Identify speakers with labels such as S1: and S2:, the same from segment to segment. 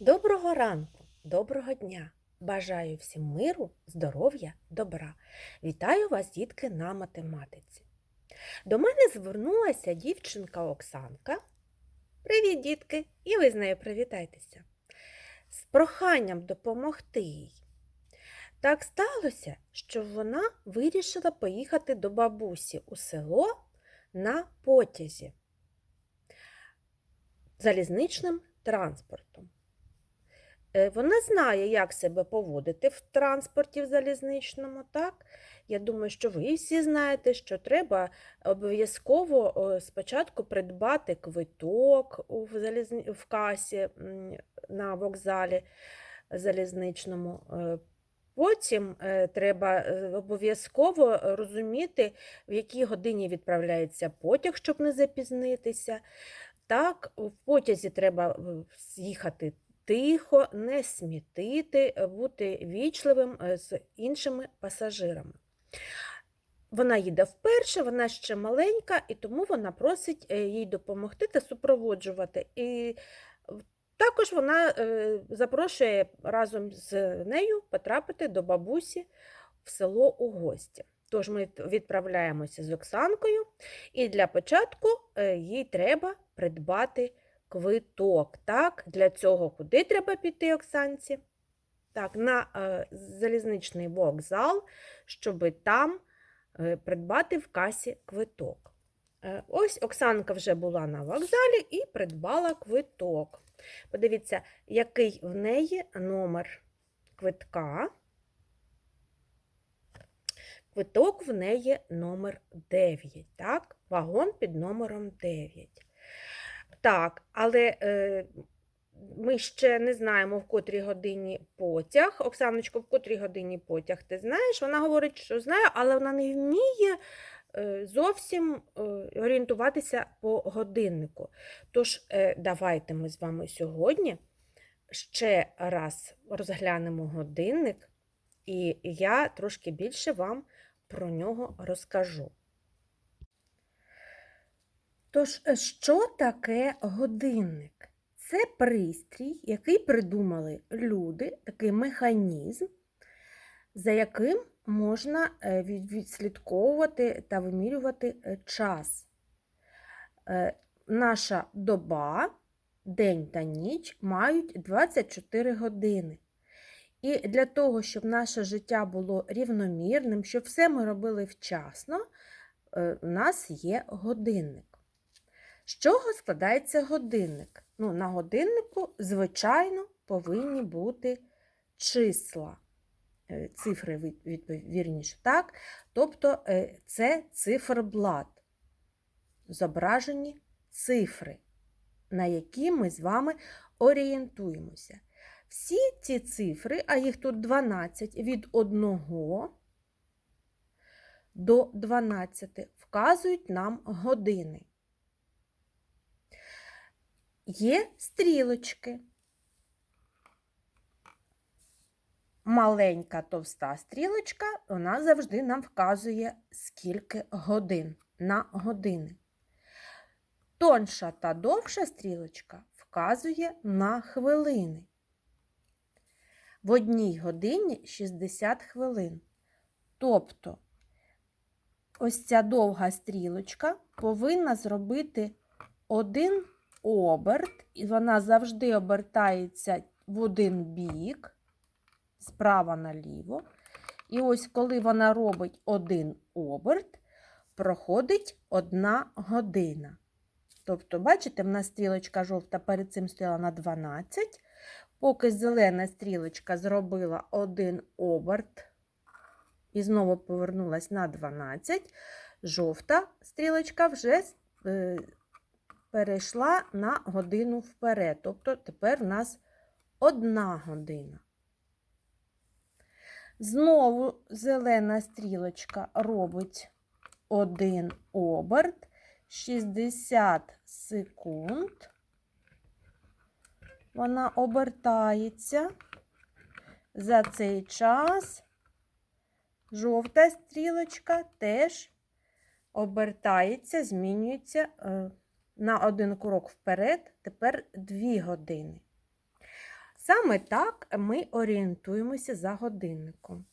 S1: Доброго ранку, доброго дня! Бажаю всім миру, здоров'я, добра. Вітаю вас, дітки, на математиці. До мене звернулася дівчинка Оксанка. Привіт, дітки! І ви з нею привітайтеся. З проханням допомогти їй. Так сталося, що вона вирішила поїхати до бабусі у село на потязі залізничним транспортом. Е, Вона знає, як себе поводити в транспорті в залізничному, так? Я думаю, що ви всі знаєте, що треба обов'язково спочатку придбати квиток у залізні... в касі на вокзалі залізничному. Е, Потім е, треба обов'язково розуміти, в якій годині відправляється потяг, щоб не запізнитися. Так, в потязі треба з'їхати тихо, не смітити, е, бути вічливим е, з іншими пасажирами. Вона їде вперше, вона ще маленька, і тому вона просить е, їй допомогти та супроводжувати. І також вона запрошує разом з нею потрапити до бабусі в село у гості. Тож ми відправляємося з Оксанкою, і для початку їй треба придбати квиток. Так? Для цього куди треба піти, Оксанці? Так, на е, залізничний вокзал, щоб там е, придбати в касі квиток. Е, ось Оксанка вже була на вокзалі і придбала квиток. Подивіться, який в неї номер квитка. Квиток в неї номер 9, так? Вагон під номером 9. Так, але е, ми ще не знаємо, в котрій годині потяг. Оксаночко, в котрій годині потяг ти знаєш? Вона говорить, що знає, але вона не вміє е, зовсім е, орієнтуватися по годиннику. Тож, е, давайте ми з вами сьогодні ще раз розглянемо годинник, і я трошки більше вам про нього розкажу. Тож, е, що таке годинник? Це пристрій, який придумали люди, такий механізм, за яким можна е, відслідковувати та вимірювати е, час. Наша доба, день та ніч мають 24 години. І для того, щоб наше життя було рівномірним, щоб все ми робили вчасно, у нас є годинник. З чого складається годинник? Ну, на годиннику, звичайно, повинні бути числа, е, цифри, вірніше, так? Тобто е, це циферблат, зображені цифри, на які ми з вами орієнтуємося. Всі ці цифри, а їх тут 12, від 1 до 12 вказують нам години. Є стрілочки. Маленька товста стрілочка, вона завжди нам вказує, скільки годин на години. Тонша та довша стрілочка вказує на хвилини. В одній годині 60 хвилин. Тобто, ось ця довга стрілочка повинна зробити один оберт, і вона завжди обертається в один бік, справа наліво. І ось коли вона робить один оберт, проходить одна година. Тобто, бачите, в нас стрілочка жовта перед цим стояла на 12. Поки зелена стрілочка зробила один оберт і знову повернулась на 12, жовта стрілочка вже е, перейшла на годину вперед. Тобто тепер в нас одна година. Знову зелена стрілочка робить один оберт, 60 секунд. Вона обертається. За цей час жовта стрілочка теж обертається, змінюється е, на один крок вперед, тепер 2 години. Саме так ми орієнтуємося за годинником.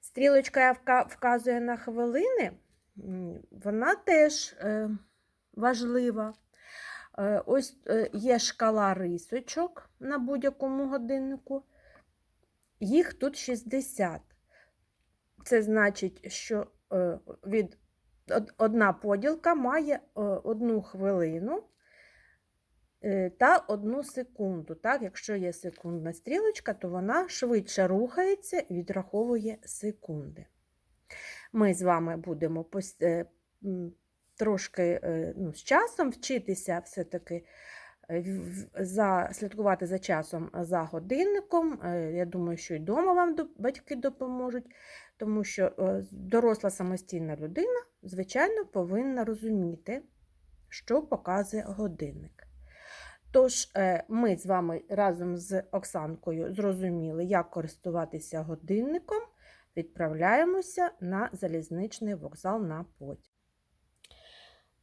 S1: Стрілочка яка вказує на хвилини, вона теж е, важлива. Е, Ось е, є шкала рисочок на будь-якому годиннику. Їх тут 60. Це значить, що від одна поділка має е, одну хвилину е, та одну секунду. Так? Якщо є секундна стрілочка, то вона швидше рухається відраховує секунди. Ми з вами будемо е, трошки ну, з часом вчитися все-таки за, слідкувати за часом е, за годинником. Е, Я думаю, що й вдома вам батьки допоможуть, тому що е, доросла самостійна людина, звичайно, повинна розуміти, що показує годинник. Тож, е, ми з вами разом з Оксанкою зрозуміли, як користуватися годинником, відправляємося на залізничний вокзал на потяг.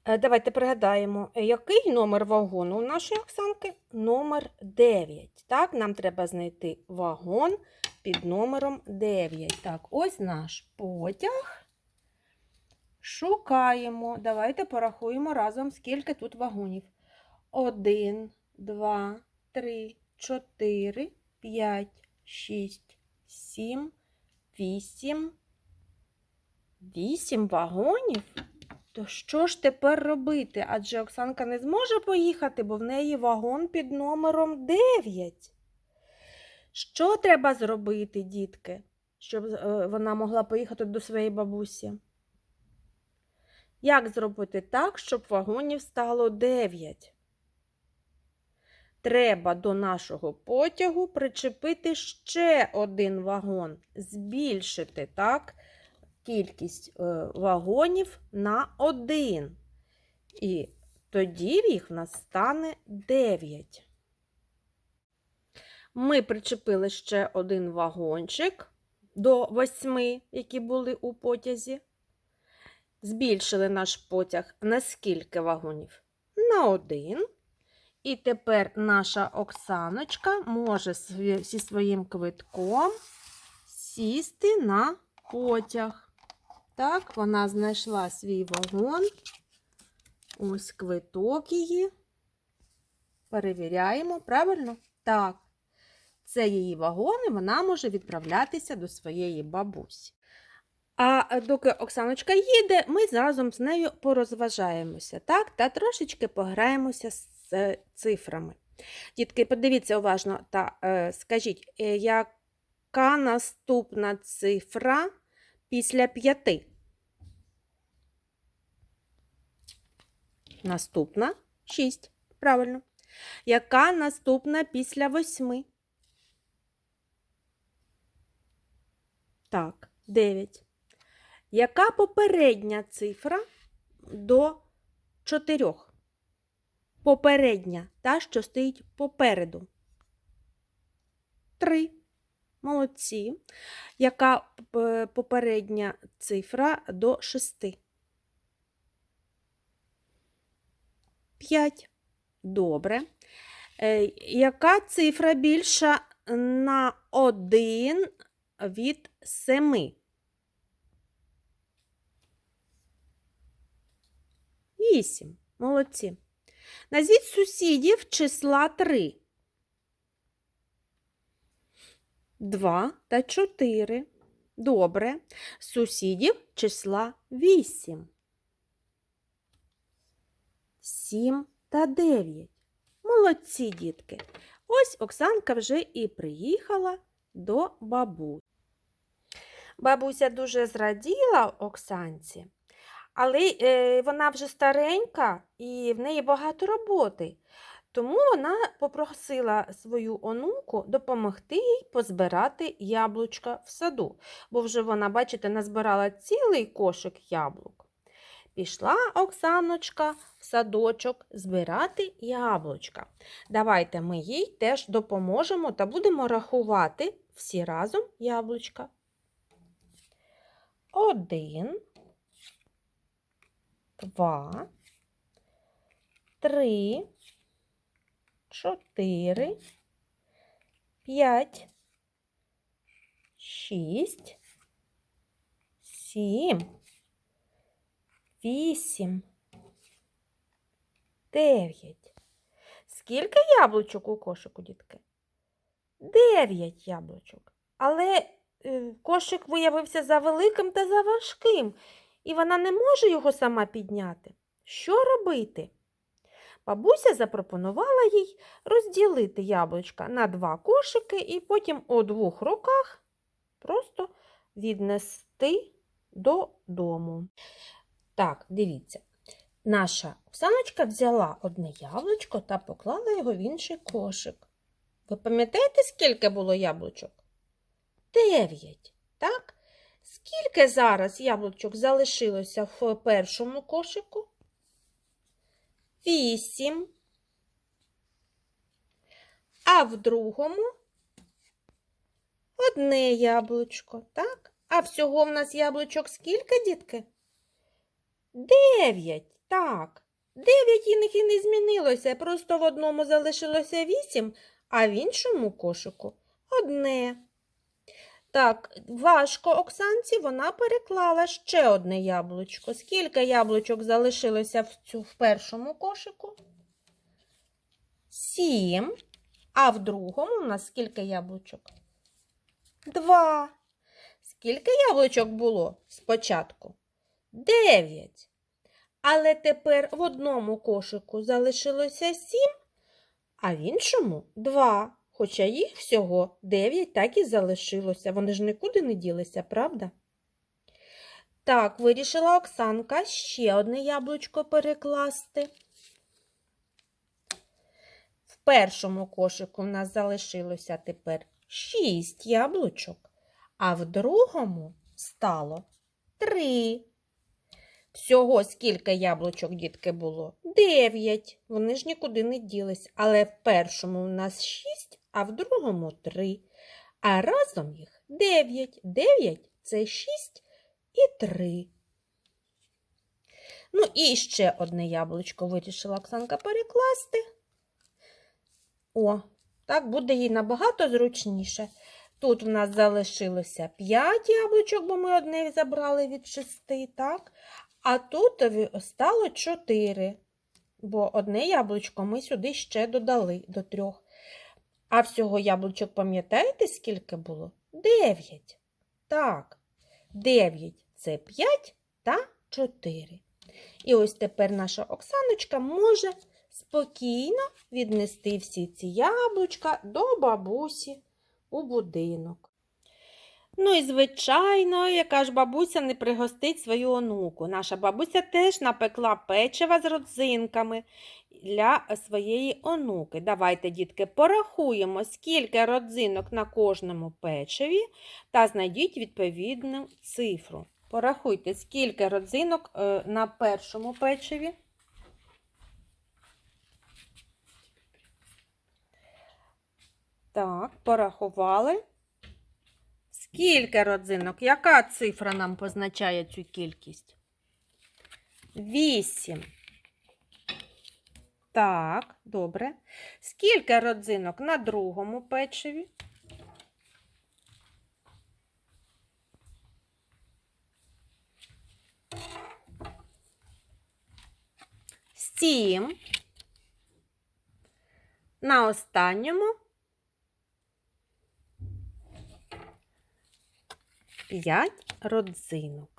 S1: Е, Давайте пригадаємо, е, який номер вагону у нашої Оксанки? Номер 9. Так, нам треба знайти вагон під номером 9. Так, ось наш потяг. Шукаємо. Давайте порахуємо разом, скільки тут вагонів. 1, 2, 3, 4, 5, 6, 7, 8. 8 вагонів? То що ж тепер робити? Адже Оксанка не зможе поїхати, бо в неї вагон під номером 9. Що треба зробити, дітки, щоб е, вона могла поїхати до своєї бабусі? Як зробити так, щоб вагонів стало 9? Треба до нашого потягу причепити ще один вагон, збільшити, так? Кількість е, вагонів на 1. І тоді їх в нас стане 9. Ми причепили ще один вагончик до 8, які були у потязі. Збільшили наш потяг на скільки вагонів? На 1. І тепер наша Оксаночка може зі своїм квитком сісти на потяг. Так, вона знайшла свій вагон. Ось квиток її. Перевіряємо, правильно? Так. Це її вагон, і вона може відправлятися до своєї бабусі. А доки Оксаночка їде, ми разом з нею порозважаємося, так? Та трошечки пограємося з е, цифрами. Дітки, подивіться уважно та е, скажіть, е, яка наступна цифра після п'яти? Наступна 6. Правильно. Яка наступна після восьми? Так, 9. Яка попередня цифра до 4? Попередня, та, що стоїть попереду. 3. Молодці. Яка е, попередня цифра до 6? 5. Добре. Е, Яка цифра більша на 1 від 7? 8. Молодці. Назвіть сусідів числа 3. 2 та 4. Добре. Сусідів числа 8. 7 та 9. Молодці, дітки. Ось Оксанка вже і приїхала до бабусі. Бабуся дуже зраділа Оксанці, але е, вона вже старенька і в неї багато роботи. Тому вона попросила свою онуку допомогти їй позбирати яблучка в саду, бо вже вона, бачите, назбирала цілий кошик яблук. Пішла Оксаночка в садочок збирати яблучка. Давайте ми їй теж допоможемо та будемо рахувати всі разом яблучка. Один, два, три, чотири, п'ять, шість, сім, вісім, дев'ять. Скільки яблучок у кошику, дітки? Дев'ять яблучок. Але е, кошик виявився завеликим та заважким, і вона не може його сама підняти. Що робити? Бабуся запропонувала їй розділити яблучка на два кошики і потім у двох руках просто віднести додому. Так, дивіться. Наша Оксаночка взяла одне яблучко та поклала його в інший кошик. Ви пам'ятаєте, скільки було яблучок? Дев'ять, так? Скільки зараз яблучок залишилося в першому кошику? Вісім. А в другому одне яблучко, так? А всього в нас яблучок скільки, дітки? Дев'ять, так. Дев'ять і них і не змінилося. Просто в одному залишилося вісім, а в іншому кошику одне. Так, важко Оксанці вона переклала ще одне яблучко. Скільки яблучок залишилося в, цю, в першому кошику? Сім. А в другому у нас скільки яблучок? Два. Скільки яблучок було спочатку? Дев'ять. Але тепер в одному кошику залишилося сім, а в іншому два. Хоча їх всього дев'ять так і залишилося. Вони ж нікуди не ділися, правда? Так, вирішила Оксанка ще одне яблучко перекласти. В першому кошику в нас залишилося тепер шість яблучок, а в другому стало три. Всього скільки яблучок, дітки, було? Дев'ять. Вони ж нікуди не ділись. Але в першому у нас шість, а в другому три. А разом їх дев'ять. Дев'ять це шість і три. Ну і ще одне яблучко вирішила Оксанка перекласти. О, так буде їй набагато зручніше. Тут в нас залишилося 5 яблучок, бо ми одне забрали від шести, так? А тут стало 4, бо одне яблучко ми сюди ще додали до трьох. А всього яблучок, пам'ятаєте, скільки було? 9. Так, 9 це 5 та 4. І ось тепер наша Оксаночка може спокійно віднести всі ці яблучка до бабусі у будинок. Ну і, звичайно, яка ж бабуся не пригостить свою онуку. Наша бабуся теж напекла печива з родзинками для своєї онуки. Давайте, дітки, порахуємо, скільки родзинок на кожному печиві та знайдіть відповідну цифру. Порахуйте, скільки родзинок е, на першому печиві. Так, порахували. Скільки родзинок? Яка цифра нам позначає цю кількість? Вісім. Так, добре. Скільки родзинок на другому печиві? Сім. На останньому п'ять родзинок.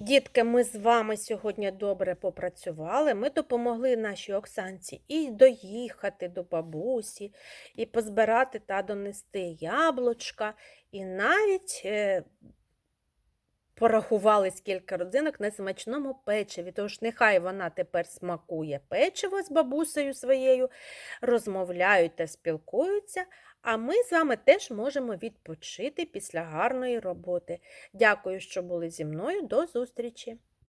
S1: Дітки, ми з вами сьогодні добре попрацювали. Ми допомогли нашій Оксанці і доїхати до бабусі, і позбирати та донести яблучка, і навіть е, порахували скільки родзинок на смачному печиві. Тож нехай вона тепер смакує печиво з бабусею своєю, розмовляють та спілкуються. А ми з вами теж можемо відпочити після гарної роботи. Дякую, що були зі мною. До зустрічі!